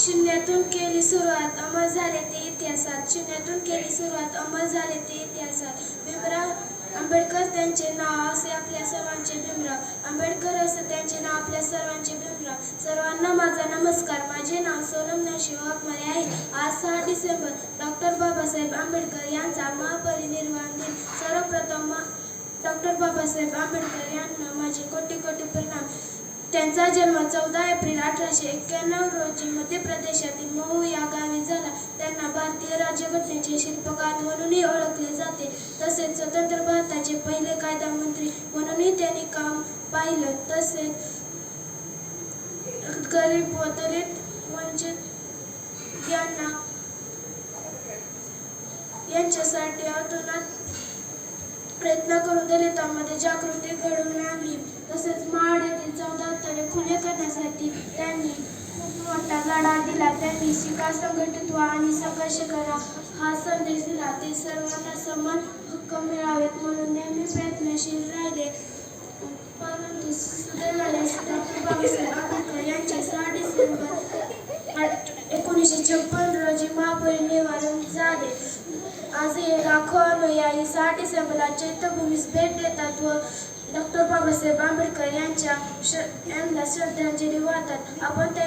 शून्यातून केली सुरुवात अमर झाले ते इतिहासात. शून्यातून केली सुरुवात अमर झाले ते इतिहासात. भीमराव आंबेडकर त्यांचे नाव असे आपल्या सर्वांचे भीमराव. आंबेडकर असं त्यांचे नाव आपल्या सर्वांचे भीमराव. सर्वांना माझा नमस्कार. माझे नाव सोनम नरशिंह वाघमारे आहे. आज सहा डिसेंबर डॉक्टर बाबासाहेब आंबेडकर यांचा महापरिनिर्वाण दिन. सर्वप्रथम डॉक्टर बाबासाहेब आंबेडकर यांना त्यांचा जन्म चौदा एप्रिल अठराशे एक्क्याण्णव रोजी मध्य प्रदेशातील महू या गावी झाला. त्यांना भारतीय राज्यघटनेचे शिल्पकार म्हणूनही ओळखले जाते. तसेच स्वतंत्र भारताचे पहिले कायदा मंत्री म्हणूनही त्यांनी काम पाहिलं. तसेच गरीब व दलित वंचित यांना यांच्यासाठी अतोनात प्रयत्न करून दलितांमध्ये जागृती घडवून खुले करण्यासाठी त्यांनी खूप मोठा लढा दिला. त्यांनी शिका संघटित व्हा आणि संघर्ष करा. हा संदेश दिला. ते सर्वांना समान हक्क मिळावेत म्हणून नेहमी प्रयत्नशील राहिले. परंतु सुदैवाने डॉक्टर यांचे सहा डिसेंबर एकोणीसशे छप्पन रोजी महापरिनिर्वाण झाले. आजही लाखो अनुयायी सहा डिसेंबरला चैत्यभूमीस भेट देतात व बाबासाहेब आंबेडकर यांच्या श यांना श्रद्धांजली वाहतात. आपण त्यांच्या